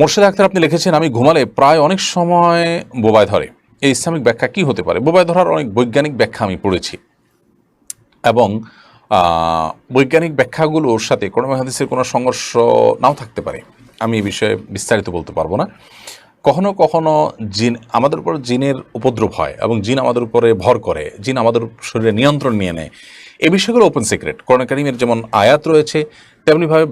মোর্শেদ আক্তার আপনি লিখেছেন, আমি ঘুমালে প্রায় অনেক সময় বোবায় ধরে। এই ইসলামিক ব্যাখ্যা কি হতে পারে? বোবায় ধরার অনেক বৈজ্ঞানিক ব্যাখ্যা আমি পড়েছি। এবং বৈজ্ঞানিক ব্যাখ্যাগুলোর সাথে কোনো হাদিসের কোনো সংঘর্ষ নাও থাকতে পারে। আমি এই বিষয়ে বিস্তারিত বলতে পারব না। কখনো কখনো জিন আমাদের উপর জিনের উপদ্রব হয় এবং জিন আমাদের উপরে ভর করে, জিন আমাদের শরীরে নিয়ন্ত্রণ নিয়ে নেয়। এ বিষয়গুলো ওপেন সিক্রেট করোনা কারিমের যেমন আয়াত রয়েছে, তেমনিভাবে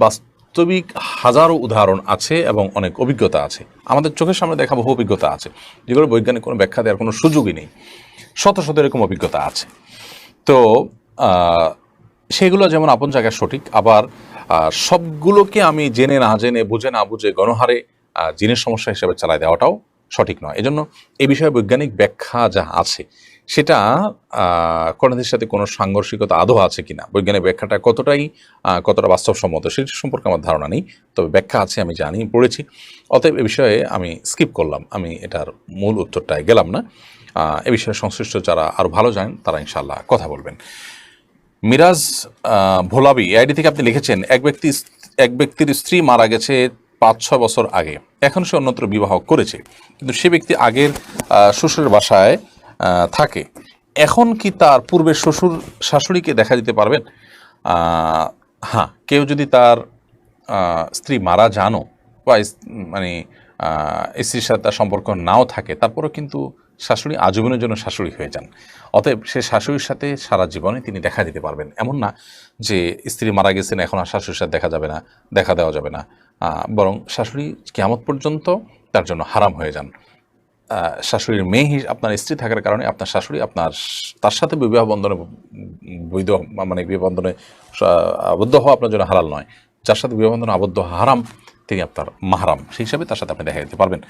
বাস্তবিক হাজারো উদাহরণ আছে এবং অনেক অভিজ্ঞতা আছে। আমাদের চোখের সামনে দেখা বহু অভিজ্ঞতা আছে। যেগুলো বৈজ্ঞানিক কোনো ব্যাখ্যা দেওয়ার কোনো সুযোগই নেই। শত শত এরকম অভিজ্ঞতা আছে। তো সেগুলো যেমন আপন জায়গায় সঠিক, আবার সবগুলোকে আমি জেনে না জেনে, বুঝে না বুঝে গণহারে জিনের সমস্যা হিসেবে চালায় দেওয়াটাও সঠিক নয়। এজন্য এই বিষয়ে বৈজ্ঞানিক ব্যাখ্যা যা আছে, সেটা করোনাদের সাথে কোনো সাংঘর্ষিকতা আদৌ আছে কিনা, বৈজ্ঞানিক ব্যাখ্যাটা কতটাই কতটা বাস্তবসম্মত, সেটা সম্পর্কে আমার ধারণা নেই, তবে ব্যাখ্যা আছে, আমি জানি, পড়েছি। অতএব এ বিষয়ে আমি স্কিপ করলাম, আমি এটার মূল উত্তরটায় গেলাম না। এ বিষয়ে সংশ্লিষ্ট যারা আরও ভালো জানেন, তারা ইনশাল্লাহ কথা বলবেন। মিরাজ ভোলাবি আইডি থেকে আপনি লিখেছেন, এক ব্যক্তি, এক ব্যক্তির স্ত্রী মারা গেছে পাঁচ ছ বছর আগে। এখন সে অন্যত্র বিবাহ করেছে। কিন্তু সে ব্যক্তি আগের শ্বশুরের বাসায় থাকে। এখন কি তার পূর্বের শ্বশুর শাশুড়িকে দেখা দিতে পারবেন? হ্যাঁ কেউ যদি তার স্ত্রী মারা জানো বা মানে স্ত্রীর সাথে তার সম্পর্ক নাও থাকে, তারপরেও কিন্তু শাশুড়ি আজীবনের জন্য শাশুড়ি হয়ে যান। অতএব সে শাশুড়ির সাথে সারা জীবনে তিনি দেখা দিতে পারবেন। এমন না যে স্ত্রী মারা গেছেন, এখন আর শাশুড়ির সাথে দেখা যাবে না, দেখা দেওয়া যাবে না। বরং শাশুড়ি কেয়ামত পর্যন্ত তার জন্য হারাম হয়ে যান। শাশুড়ির মেয়ে আপনার স্ত্রী থাকার কারণে আপনার শাশুড়ি আপনার তার সাথে বিবাহ বন্ধনে, বৈধ মানে বিবাহ বন্ধনে আবদ্ধ হওয়া আপনার জন্য হালাল নয়। যার সাথে বিবাহ বন্ধনে আবদ্ধ হারাম, তিনি আপনার মাহারাম। সেই হিসাবে তার সাথে আপনি দেখা দিতে পারবেন।